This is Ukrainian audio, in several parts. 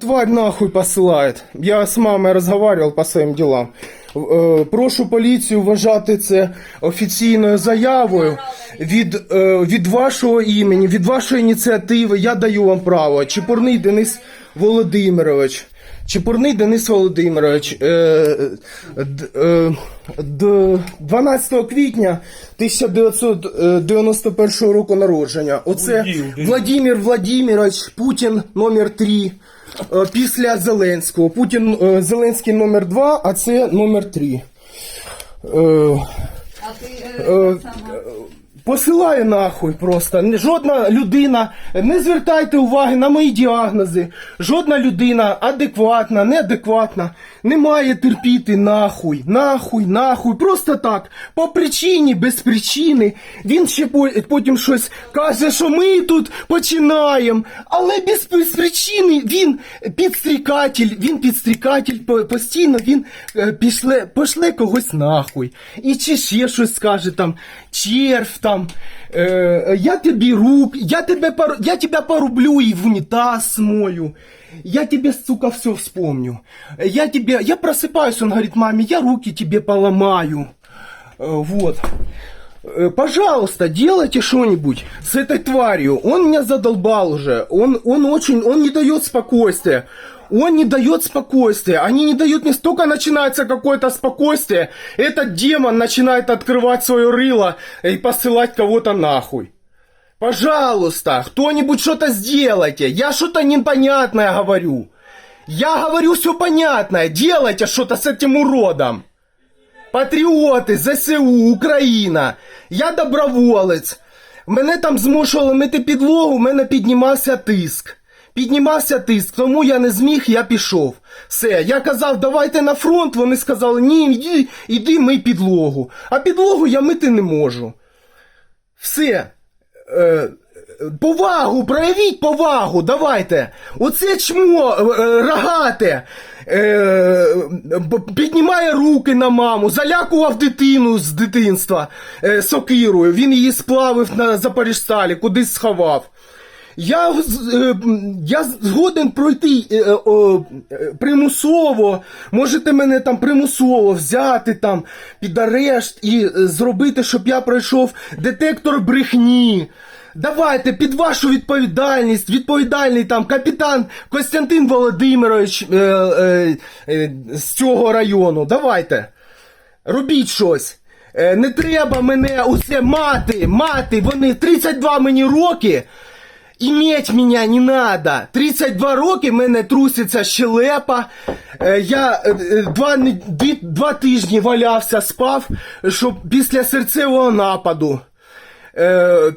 Тварь нахуй посилає. Я з мамой разговаривал по своїм ділам. Е, Прошу поліцію вважати це офіційною заявою від, е, від вашого імені, від вашої ініціативи. Я даю вам право. Чепурний Денис Володимирович. Чепурний Денис Володимирович. Е, д- е, 12 квітня 1991 року народження. Оце Владимир Владимирович Путін номер 3 е, після Зеленського. Путін е, Зеленський номер 2, а це номер 3. Е, А ти е, само. Посилає нахуй просто. Жодна людина, не звертайте уваги на мої діагнози. Жодна людина адекватна, неадекватна, не має терпіти нахуй, нахуй, нахуй. Просто так. По причині, без причини. Він ще потім щось каже, що ми тут починаємо. Але без, без причини він підстрікатель, він підстрікатель постійно він е, пішле, пошле когось нахуй. І чи ще щось скаже там, черв там. Е, я тобі рук, я тебе пор- я тебя порублю и в унитаз смою. Я тебе, сука, все вспомню. Я тебе, я просыпаюсь, он говорит, маме, я руки тебе поломаю. Э, Вот. Э, Пожалуйста, делайте что-нибудь с этой тварью. Он меня задолбал уже. Он, он очень, он не дает спокойствия. Он не дает спокойствия. Они не дают мне столько начинается какое-то спокойствие. Этот демон начинает открывать свое рыло и посылать кого-то нахуй. Пожалуйста, кто-нибудь что-то сделайте. Я что-то непонятное говорю. Я говорю все понятное. Делайте что-то с этим уродом. Патріоти, ЗСУ, Україна. Я доброволець. Мене там змушували мити підлогу, в мене піднімався тиск. Піднімався тиск, тому я не зміг, я пішов. Все, я казав, давайте на фронт. Вони сказали, ні, йди, йди мий підлогу. А підлогу я мити не можу. Все. Е, повагу, проявіть повагу, давайте. Оце чмо е, е, рогате. Е, піднімає руки на маму, залякував дитину з дитинства е, сокирою. Він її сплавив на Запоріжсталі, кудись сховав. Я, е, я згоден пройти е, е, примусово. Можете мене там примусово взяти там під арешт і зробити, щоб я пройшов детектор брехні. Давайте під вашу відповідальність, відповідальний там капітан Костянтин Володимирович е, е, е, з цього району. Давайте. Робіть щось. Не треба мене усе мати, мати, вони 32 мені роки. Іметь мене не надо. 32 роки в мене труситься щелепа. Е, я е, е, два, два тижні валявся, спав, щоб після серцевого нападу.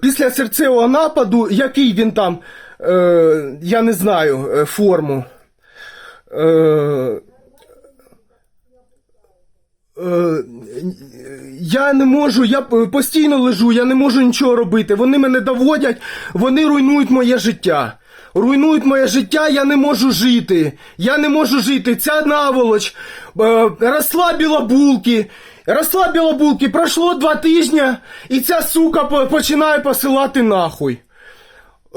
Після серцевого нападу, який він там, я не знаю, форму. Е, я не можу, я постійно лежу, я не можу нічого робити. Вони мене доводять, вони руйнують моє життя. Руйнують моє життя, я не можу жити. Я не можу жити. Ця наволоч е, росла білобулки. Росла білобулки, пройшло два тижні, і ця сука починає посилати нахуй.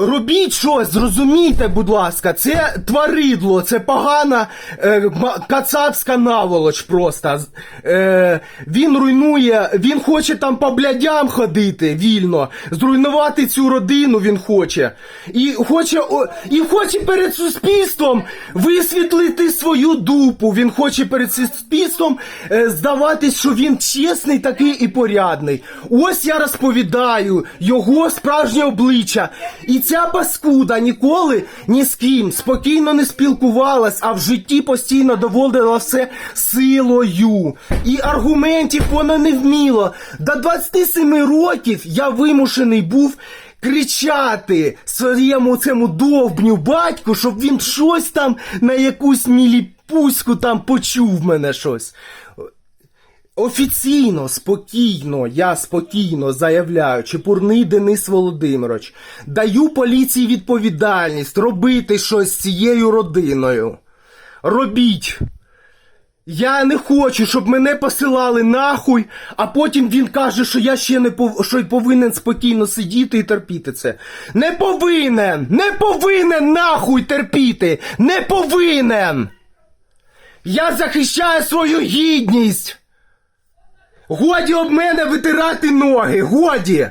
Робіть щось, зрозумійте, будь ласка, це тваридло, це погана е, кацапська наволоч просто. Е, він руйнує, він хоче там по блядям ходити вільно, зруйнувати цю родину він хоче. І хоче, і хоче перед суспільством висвітлити свою дупу. Він хоче перед суспільством е, здаватись, що він чесний такий і порядний. Ось я розповідаю його справжнє обличчя. І ця паскуда ніколи ні з ким спокійно не спілкувалась, а в житті постійно доводила все силою. І аргументів вона не вміла. До 27 років я вимушений був кричати своєму цьому довбню батьку, щоб він щось там на якусь міліпуську там почув мене щось. Офіційно, спокійно, я спокійно заявляю, Чепурний Денис Володимирович, даю поліції відповідальність робити щось з цією родиною. Робіть. Я не хочу, щоб мене посилали нахуй, а потім він каже, що я ще не пов... що повинен спокійно сидіти і терпіти це. Не повинен! Не повинен нахуй терпіти! Не повинен! Я захищаю свою гідність! Годі об мене витирати ноги! Годі!